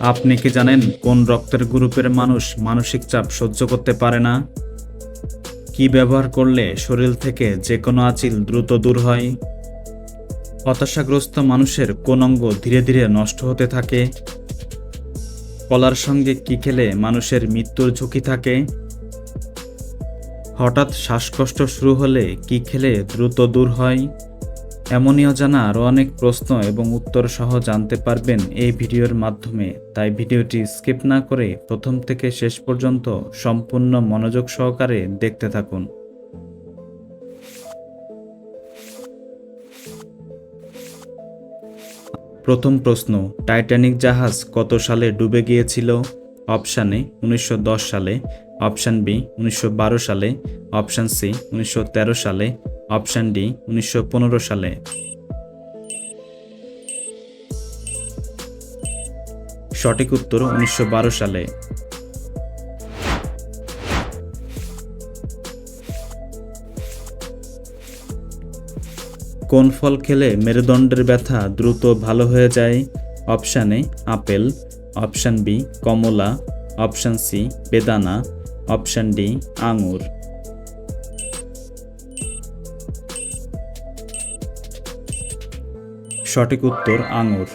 আপনি কি জানেন কোন রক্তের গ্রুপের মানুষ মানসিক চাপ সহ্য করতে পারে না? কি ব্যবহার করলে শরীর থেকে যে কোনো আচিল দ্রুত দূর হয়? হতাশাগ্রস্ত মানুষের কোন অঙ্গ ধীরে ধীরে নষ্ট হতে থাকে? কলার সঙ্গে কি খেলে মানুষের মৃত্যুর ঝুঁকি থাকে? হঠাৎ শ্বাসকষ্ট শুরু হলে কি খেলে দ্রুত দূর হয়? এমনই অজানা আরও অনেক প্রশ্ন এবং উত্তর সহ জানতে পারবেন এই ভিডিওর মাধ্যমে। তাই ভিডিওটি স্কিপ না করে প্রথম থেকে শেষ পর্যন্ত সম্পূর্ণ মনোযোগ সহকারে দেখতে থাকুন। প্রথম প্রশ্ন, টাইটানিক জাহাজ কত সালে ডুবে গিয়েছিল? অপশান এ, উনিশশো দশ সালে, অপশান বি, উনিশশো বারো সালে, অপশান সি, উনিশশো তেরো সালে অপশান ডি, উনিশশো পনেরো সালে। সঠিক উত্তর, উনিশশো বারো সালে। কোন ফল খেলে মেরুদণ্ডের ব্যথা দ্রুত ভালো হয়ে যায়? Option A, apple. Option B, Kamala. Option C, বেদানা। অপশান ডি, আঙুর। সঠিক উত্তর আঙুর।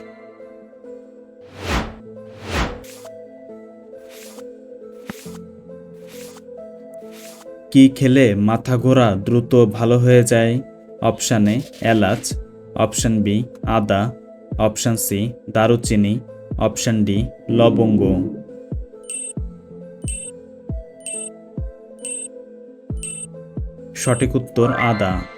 কি খেলে মাথা ঘোরা দ্রুত ভালো হয়ে যায়? অপশান এ, এলাচ। অপশান বি, আদা। অপশান সি, দারুচিনি। অপশান ডি, লবঙ্গ। সঠিক উত্তর আদা।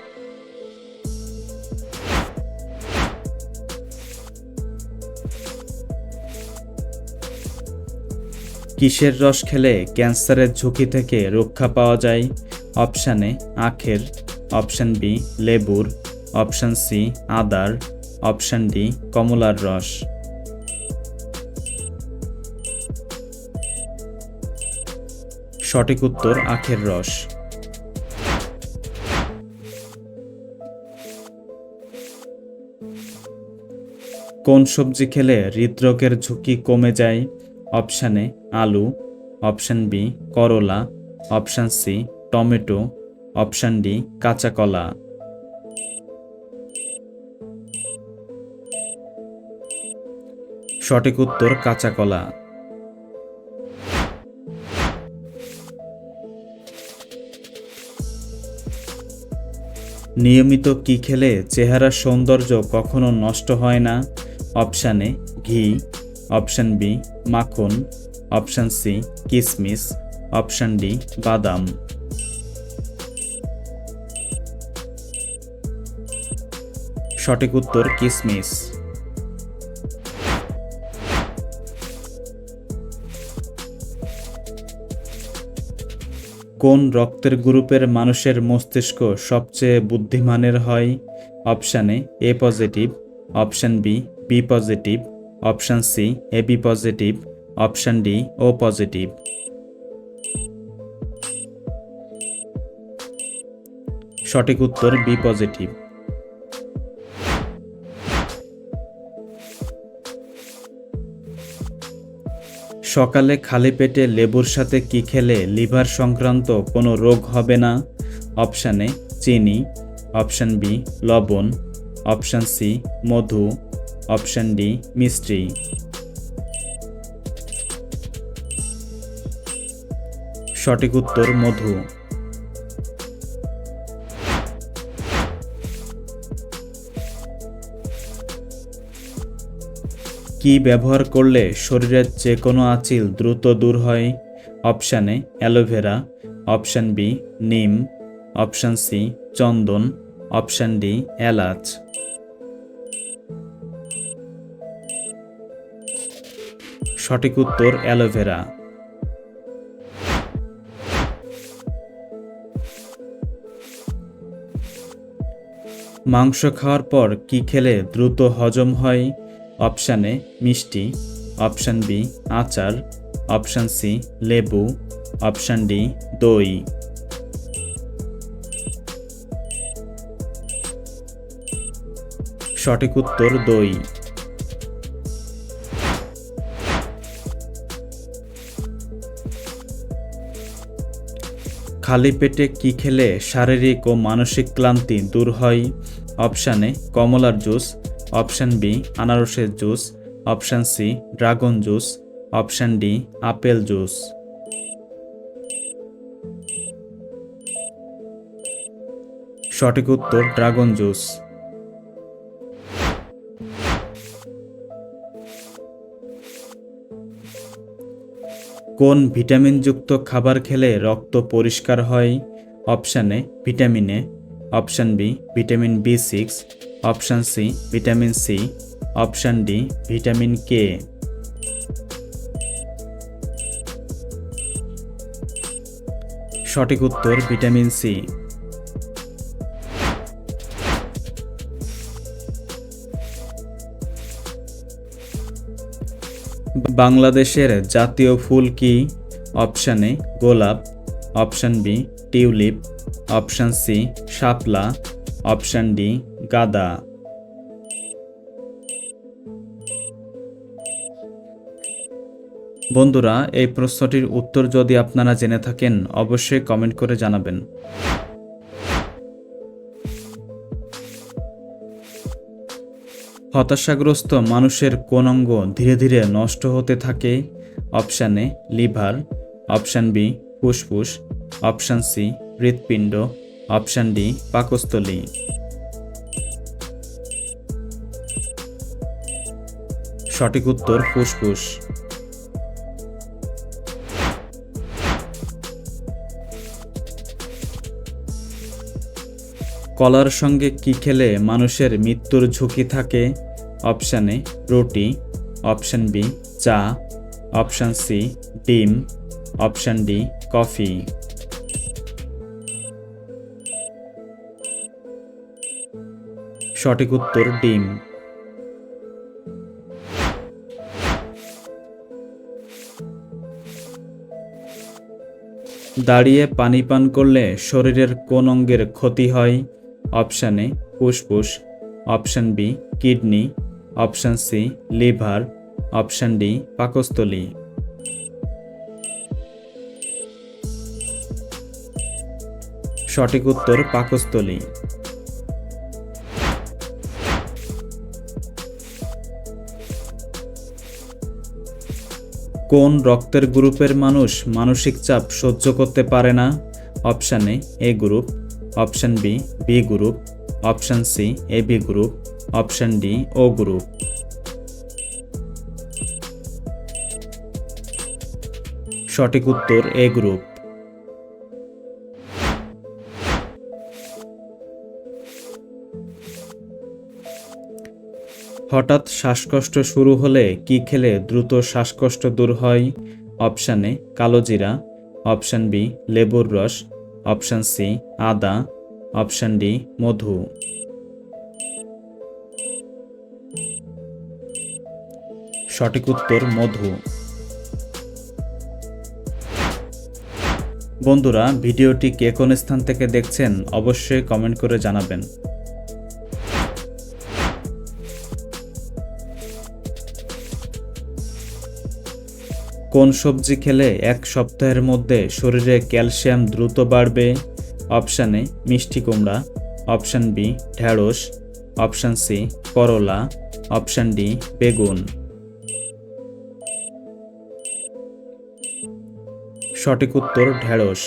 কিসের রস খেলে ক্যান্সারের ঝুঁকি থেকে রক্ষা পাওয়া যায়? অপশান এ, আখের। অপশান বি, লেবুর। অপশান সি, আদার। অপশান ডি, কমলার রস। সঠিক উত্তর, আখের রস। কোন সবজি খেলে হৃদরোগের ঝুঁকি কমে যায়? অপশান এ আলু, অপশান বি করলা, option C tomato, option D কাঁচা কলা। সঠিক উত্তর কাঁচা কলা। নিয়মিত কি খেলে চেহারার সৌন্দর্য কখনো নষ্ট হয় না? অপশান এ ঘি, অপশান বি মাখন, অপশান সি, কিসমিস, অপশান ডি, বাদাম। সঠিক উত্তর কিসমিস। কোন রক্তের গ্রুপের মানুষের মস্তিষ্ক সবচেয়ে বুদ্ধিমানের হয়? অপশানে A positive, option B B positive option C, A B positive, option D, O positive. সঠিক উত্তর বি পজিটিভ। সকালে খালি পেটে লেবুর সাথে কি খেলে লিভার সংক্রান্ত কোনো রোগ হবে না? অপশানে চিনি। অপশান বি, লবণ। অপশান সি, মধু। অপশান ডি মিষ্টি সঠিক উত্তর, মধু। কি ব্যবহার করলে শরীরের যে কোনো আঁচিল দ্রুত দূর হয়? অপশানে অ্যালোভেরা। অপশান বি, নিম। অপশান সি, চন্দন। অপশান ডি, এলাচ। সঠিক উত্তর অ্যালোভেরা মাংস খাওয়ার পর কি খেলে দ্রুত হজম হয়? অপশান এ, মিষ্টি। অপশান বি, আচার। অপশান সি, লেবু। অপশান ডি, দই। সঠিক উত্তর দই। খালি পেটে কি খেলে শারীরিক ও মানসিক ক্লান্তি দূর হয়? অপশান এ, কমলার জুস। অপশান বি, আনারসের juice. Option C, dragon juice. Option D, apple juice. সঠিক উত্তর, ড্রাগন জুস। কোন ভিটামিনযুক্ত খাবার খেলে রক্ত পরিষ্কার হয়? Option A, vitamin A. Option B, vitamin B six. Option C, vitamin C. Option D, vitamin K. সঠিক উত্তর ভিটামিন সি। বাংলাদেশের জাতীয় ফুল কি? অপশান এ, গোলাপ। Option B, tulip. Option C, শাপলা। অপশান ডি, গাদা। বন্ধুরা, এই প্রশ্নটির উত্তর যদি আপনারা জেনে থাকেন, অবশ্যই কমেন্ট করে জানাবেন। হতাশাগ্রস্ত মানুষের কোন অঙ্গ ধীরে ধীরে নষ্ট হতে থাকে? Option A, liver. Option B, ফুসফুস। অপশান সি, হৃৎপিণ্ড। অপশান ডি, পাকস্থলী। সঠিক উত্তর ফুসফুস। কলার সঙ্গে কি খেলে মানুষের মৃত্যুর ঝুঁকি থাকে? অপশান এ রুটি, অপশান বি চা, অপশান সি ডিম, অপশান ডি কফি। সঠিক উত্তর ডিম। দাঁড়িয়ে পানি পান করলে শরীরের কোন অঙ্গের ক্ষতি হয়? অপশান এ ফুসফুস, option B kidney option C, liver. Option D, পাকস্থলী। সঠিক উত্তর, পাকস্থলী। কোন রক্তের গ্রুপের মানুষ মানসিক চাপ সহ্য করতে পারে না? Option A A group. Option B B group. Option C, A B group. Option D O group সঠিক উত্তর এ গ্রুপ হঠাৎ শ্বাসকষ্ট শুরু হলে কি খেলে দ্রুত শ্বাসকষ্ট দূর হয়? অপশান এ কালো জিরা। অপশান বি লেবুর রস। অপশান সি আদা। অপশান ডি মধু। সঠিক উত্তর মধু। বন্ধুরা, ভিডিওটি কে কোন স্থান থেকে দেখছেন অবশ্যই কমেন্ট করে জানাবেন। কোন সবজি খেলে এক সপ্তাহের মধ্যে শরীরে ক্যালসিয়াম দ্রুত বাড়বে? অপশান এ, মিষ্টি কুমড়া। অপশান বি ঢ্যাঁড়স অপশান সি, করলা। অপশান ডি, বেগুন। সঠিক উত্তর ঢ্যাঁড়স